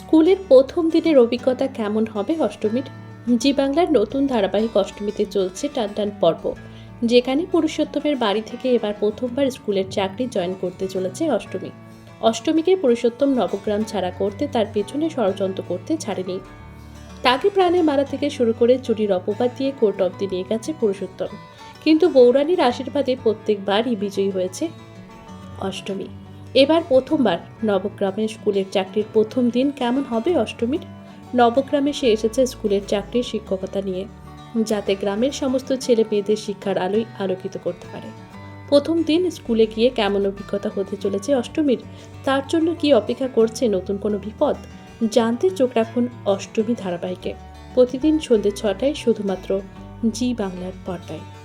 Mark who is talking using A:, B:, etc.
A: স্কুলের প্রথম দিনের অভিজ্ঞতা কেমন হবে অষ্টমীর? জি বাংলার নতুন ধারাবাহিক অষ্টমীতে চলছে টানটান পর্ব, যেখানে পুরুষোত্তমের বাড়ি থেকে এবার প্রথমবার স্কুলের চাকরি জয়েন করতে চলেছে অষ্টমী। অষ্টমীকে পুরুষোত্তম নবগ্রাম ছাড়া করতে তার পেছনে ষড়যন্ত্র করতে ছাড়েনি। তাকে প্রাণে মারা থেকে শুরু করে চুরির অপবাদ দিয়ে কোর্ট অব্দি নিয়ে গেছে পুরুষোত্তম। কিন্তু বৌরানীর আশীর্বাদে প্রত্যেকবারই বিজয়ী হয়েছে অষ্টমী। এবার প্রথমবার নবগ্রামের স্কুলের চাকরির প্রথম দিন কেমন হবে অষ্টমীর? নবগ্রামে সে এসেছে স্কুলের চাকরির শিক্ষকতা নিয়ে, যাতে গ্রামের সমস্ত ছেলে মেয়েদের শিক্ষার আলোয় আলোকিত করতে পারে। প্রথম দিন স্কুলে গিয়ে কেমন অভিজ্ঞতা হতে চলেছে অষ্টমীর? তার জন্য কি অপেক্ষা করছে নতুন কোনো বিপদ? জানতে চোখ রাখুন অষ্টমী ধারাবাহিকে। প্রতিদিন সন্ধ্যে ছটায় শুধুমাত্র জি বাংলার পর্দায়।